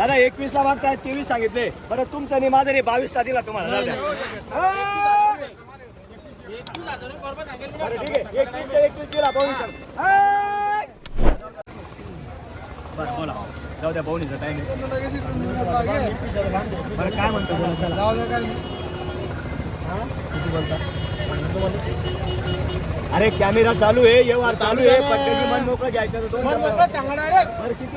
दादा एकवीस ला मागताय तेवीस सांगितले. बरं तुमचं नाही माझं नाही बावीस ला दिला तुम्हाला दादा. बरं, ठीक आहे. एकवीस ते एकवीस दिला पाहून बरं बोला. जाऊ द्या पाहुणीचा टाइम बरं काय म्हणतो बोला, चला. किती बोलता अरे कॅमेरा चालू आहे व्यवहार चालू आहे पट्ट्याची मन मोकळं घ्यायचं बरं किती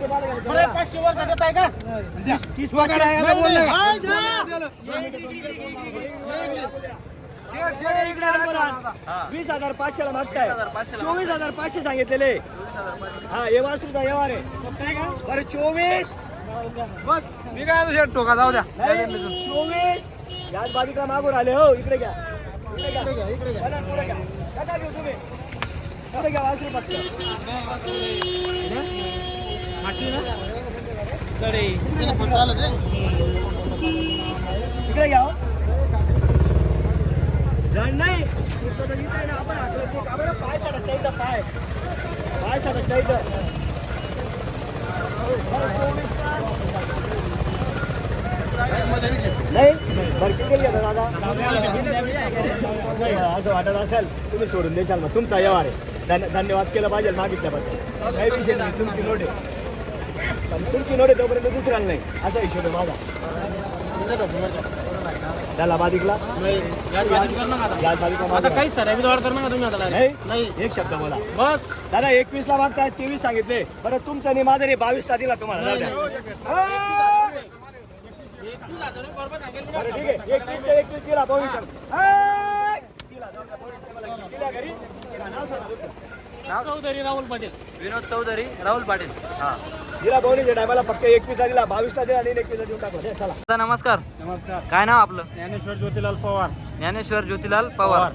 आहे. वीस हजार पाचशे ला मागताय चोवीस हजार पाचशे सांगितलेले. हा हे वास्तूचा व्यवहार आहे बरं चोवीस. मी काय शेट टोका जाऊ द्या. चोवीस. याच बाजूला मागून आले हो इकडे घ्या. इकडे घ्या. इकडे घ्या पुढे घ्या. घेऊ तुम्ही. पुढे घ्या वासरू फक्त. इकडे घ्या जण नाही नुसतं आपण पाय सडकता इथं पाय. पाय सडकता इथं नाही दादा असं वाटत असेल तुम्ही सोडून देशाल मग तुमचा व्यवहार आहे धन्य धन्यवाद केलं पाहिजे मागितल्याबद्दल काही विषय नाही तुमची नोट आहे पण तुमची नोट आहे तोपर्यंत दुसऱ्याला नाही. असा हिशोब आहे माझा. त्याला बाधिकला याच बाधिकला आता. माझा काही सर व्यवहार करणार का तुम्ही आता direct? नाही. नाही. एक शब्द बोला. बस. दादा एकवीस ला मागताय तेवीस सांगितले. बरं तुमचं नाही माझं नाही बावीस ला दिला तुम्हाला. हा. ठीक आहे. एकवीस ते एकवीस दिला तुमचं. चौधरी राहुल पाटील. विनोद चौधरी राहुल पाटील. हा. टायमाला फक्त एकवीस ला दिला बावीस ला दिला आणि एकवीस ला देऊन टाकला दे, चला. दादा नमस्कार. नमस्कार. काय नाव आपलं? ज्ञानेश्वर ज्योतिलाल पवार. ज्ञानेश्वर ज्योतिलाल पवार.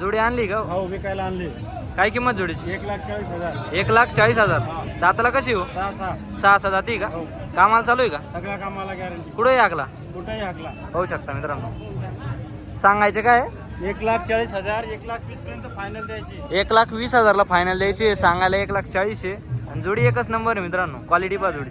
जोडी आणली का? भाऊ विकायला आणले. काय किंमत जोडीची? एक लाख चाळीस हजार. एक लाख चाळीस हजार. दाताला कशी हो? सहा सहा. जाती का? हो. कामाला चालू आहे का? सगळ्या कामाला गॅरंटी कुठेही हाकला? कुठेही हाकला. पाहू शकता मित्रांनो. सांगायचे काय? एक लाख चाळीस हजार एक लाख वीस पर्यंत फायनल द्यायची. एक लाख वीस हजारला फायनल द्यायची सांगायला एक लाख चाळीस आहे. आणि जोडी एकच नंबर आहे मित्रांनो क्वालिटी पा जोडी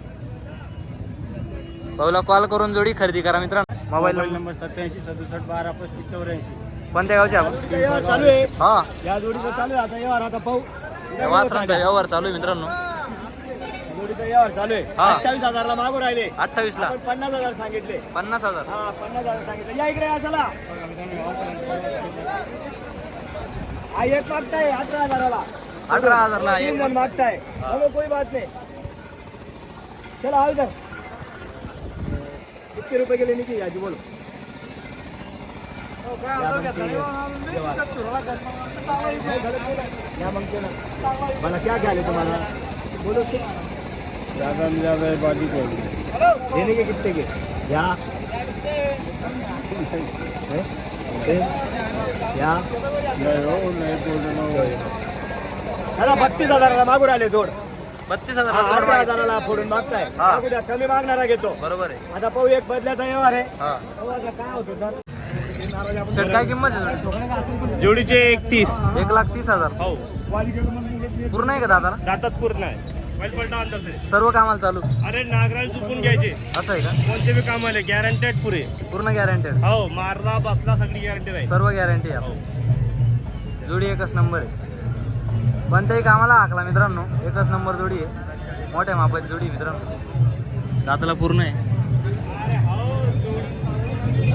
भाऊला कॉल करून जोडी खरेदी करा मित्रांनो. मोबाईल नंबर सत्याऐंशी सदुसष्ट बारा पस्तीस चौऱ्याऐंशी. कोणत्या गावचे आपण? जोडीचा व्यवहार चालू आहे. हा. या जोडीचा चालू आहे. आता व्यवहार आता पाहू. वासरांचा व्यवहार चालू आहे मित्रांनो. चालू आहे. अठ्ठावीस हजारला मागून राहिले. अठ्ठावीस ला आपण पन्नास हजार सांगितले. पन्नास हजार. पन्नास हजार सांगितले. या इकडे या चला. हा एक मागताय अठरा हजाराला. अठरा हजारला तीन एक जण मागताय चलो कोई बात नहीं। चलो आओ इधर कितने रुपए के लेने की याजी बोलो। या मागते ना मला क्या ख्याल है तुम्हारा? बोलो ज़्यादा में ज़्यादा बाजी को लेने के कितने के? या? हैं? हैं? या? नाही हो नाही बोलणं दादा बत्तीस हजाराला मागून आले जोड. बत्तीस हजार अठरा हजाराला फोडून मागताय. हा. मागू द्या, कमी मागणारा घेतो. बरोबर आहे. आता पाहू एक बदल्याचा व्यवहार आहे. हा. पाहू आता काय होतं सर. शर्ट काय किंमत आहे जोडीची? जोडीचे एकतीस एक लाख तीस हजार. हो. पूर्ण आहे का दादाला दातात पूर्ण आहे. पलटा अंदाज आहे. सर्व कामाला चालू? अरे नागराज चुकून घ्यायचे. असं आहे का? कोणते बी कामाले गॅरंटेड पुरे. पूर्ण गॅरंटेड हो मारला बसला सगळी गॅरंटी राहील सर्व गॅरंटी आहे. हो. जोडी एकच नंबर आहे. कोणत्याही कामाला हाकला मित्रांनो. एकच नंबर जोडी आहे. मोठ्या मापाची जोडी मित्रांनो. दाताला पूर्ण आहे.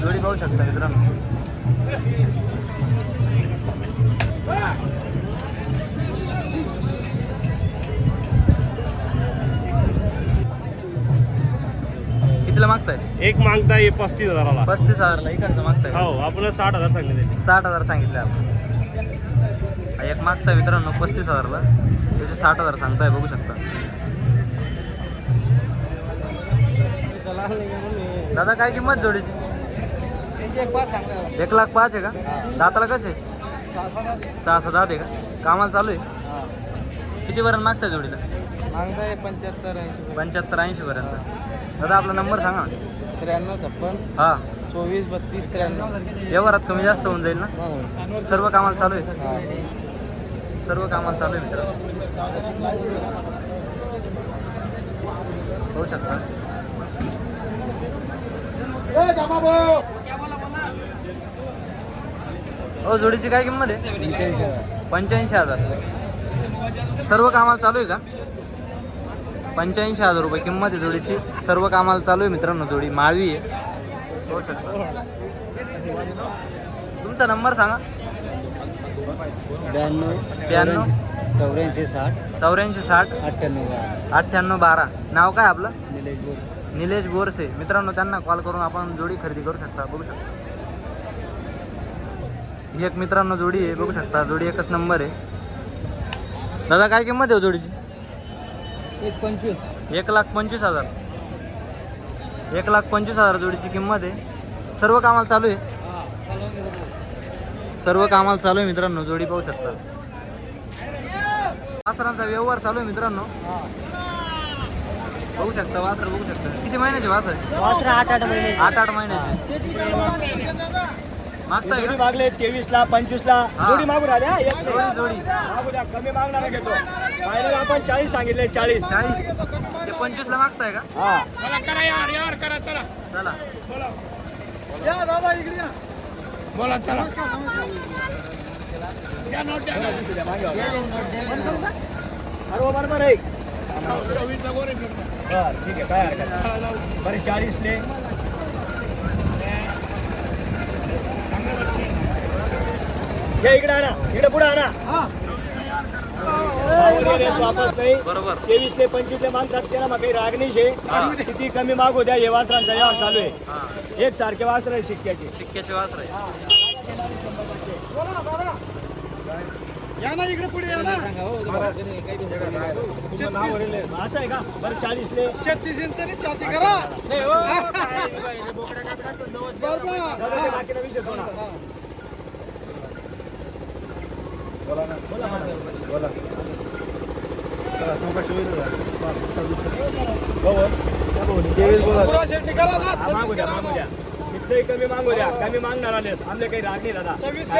जोडी पाहू शकता मित्रांनो. मागताय? एक मागताय पस्तीस हजाराला. पस्तीस हजारला इकडचं मागताय हो आपण साठ हजार सांगितले. साठ हजार सांगितले आपण. एक मागता मित्रांनो पस्तीस हजारला. त्याचे साठ हजार सांगताय बघू शकता. दादा काय किंमत जोडीची? एक लाख पाच आहे का? दाताला कसे? सहा सहा दात आहे का? कामाला चालू आहे? किती पर्यंत मागताय जोडीला? मागताय पंच्याहत्तर ऐंशी पंच्याहत्तर ऐंशी पर्यंत. दादा आपला नंबर सांगा. त्र्याण्णव छप्पन. हा. चोवीस बत्तीस त्र्याण्णव. व्यवहारात कमी जास्त होऊन जाईल ना? सर्व कामाला चालू आहे? सर्व कामाला चालू आहे मित्र होऊ शकता. हो जोडीची काय किंमत आहे? पंच्याऐंशी हजार. सर्व कामाला चालू आहे का? पंच्याऐंशी हजार रुपये किंमत आहे जोडीची. सर्व कामाला चालू आहे मित्रांनो जोडी माळवी आहे. होऊ शकता. तुमचा नंबर सांगा. ब्याण्णव ब्याण्णव. चौऱ्याऐंशी साठ. चौऱ्याऐंशी साठ. अठ्ठ्याण्णव अठ्ठ्याण्णव बारा. नाव काय आपलं? निलेश बोरसे निलेश बोरसे मित्रांनो त्यांना कॉल करून आपण जोडी खरेदी करू शकता. बघू शकता. ही एक मित्रांनो जोडी आहे बघू शकता. जोडी एकच नंबर आहे. दादा काय किंमत आहे हो जोडीची? एक पंचवीस. एक लाख पंचवीस हजार. एक लाख पंचवीस हजार जोडीची किंमत आहे. सर्व कामाला चालू आहे. सर्व कामाला चालू आहे मित्रांनो जोडी पाहू शकता. वासरांचा व्यवहार चालू आहे मित्रांनो. बघू शकता वासर बघू शकता. किती महिन्याचे वासर? वासरा आठ आठ महिने आठ आठ महिन्याचे. मागताय जोडी मागले तेवीस ला पंचवीस ला हा. जोडी मागून आल्या एक जोडी. जोडी. मागू द्या कमी मागणारा घेतो. फायनल आपण चाळीस सांगितले चाळीस. चाळीस. ते पंचवीस ला मागताय का? हा. चला. अरे बरोबर आहे. बर ठीक आहे काय हरकत. बरे चाळीस ले. या इकडे आणा इकडे पुढे आणा. वापस नाही. बरोबर. तेवीस ते पंचवीस ते मागतात त्याला मग काही राग नाही शे. किती कमी मागू द्या हे वासरांचा यावर चालू आहे. हा. एक सारखे वासर आहे शिक्क्याचे. शिक्क्याचे वासर आहे. असं का? बरं चाळीस ले छत्तीस इंचानी छाती करा. नाही हो. बोला ना. बोला. ना. कमी मागू द्या कमी मागणार आलेस आमले काही राग नाही दादा सव्वीस